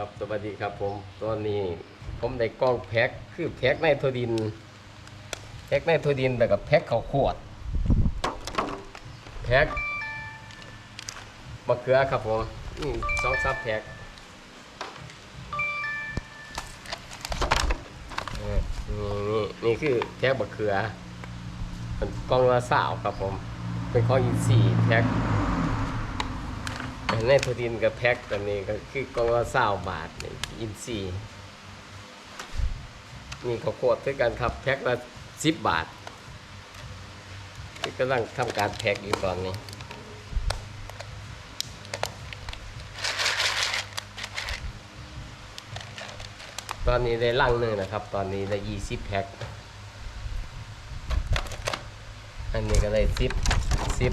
ครับสวัสดีครับผม ตอนนี้ผมได้กล้องแพ็คคือแพ็คไนโตรดิน แพ็คไนโตรดินแบบกับแพ็คข้าวขวด แพ็คมะเขือครับผมนี่สองสามแพ็คนี่นี่นี่คือแพ็คมะเขือเป็นกล้องละสาวครับผม เป็นของอินทรีย์แพ็ค ในโทดินกับแพ็คตัวนี้ก็คือกองละเศร้าบาทอินซีย์มีข้าวโพดด้วยกันครับแพ็คละสิบบาทที่กำลังทำการแพ็คอยู่ตอนนี้ตอนนี้ได้ลังหนึ่งนะครับ ตอนนี้ได้ยี่สิบแพ็ค อันนี้ก็เลยสิบสิบ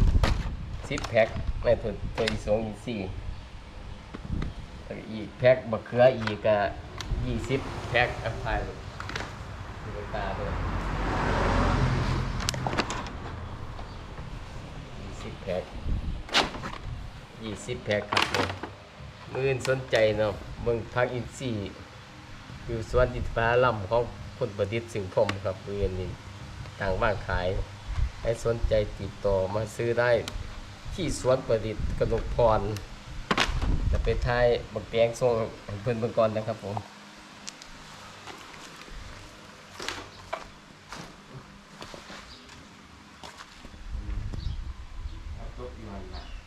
สิบแพ็คในตัวตัวอีสองอีสี่อีกแพ็คบักเขืออีกก็ยี่สิบแพ็คอัพพายดูตาด้วยยี่สิบแพ็คยี่สิบแพ็คครับผมมื่นสนใจเนาะเบิ่งพักอินซีอยู่สวนอินทผลัมของคุณประดิษฐ์สิงพรมครับมืออื่นนี่ต่างบ้านขาย ให้สนใจติดต่อมาซื้อได้ ที่สวนประดิษฐ์กระนกพรจะไปทายบักแตงส่งเพื่อนเพื่อนก่อนนะครับผมครับ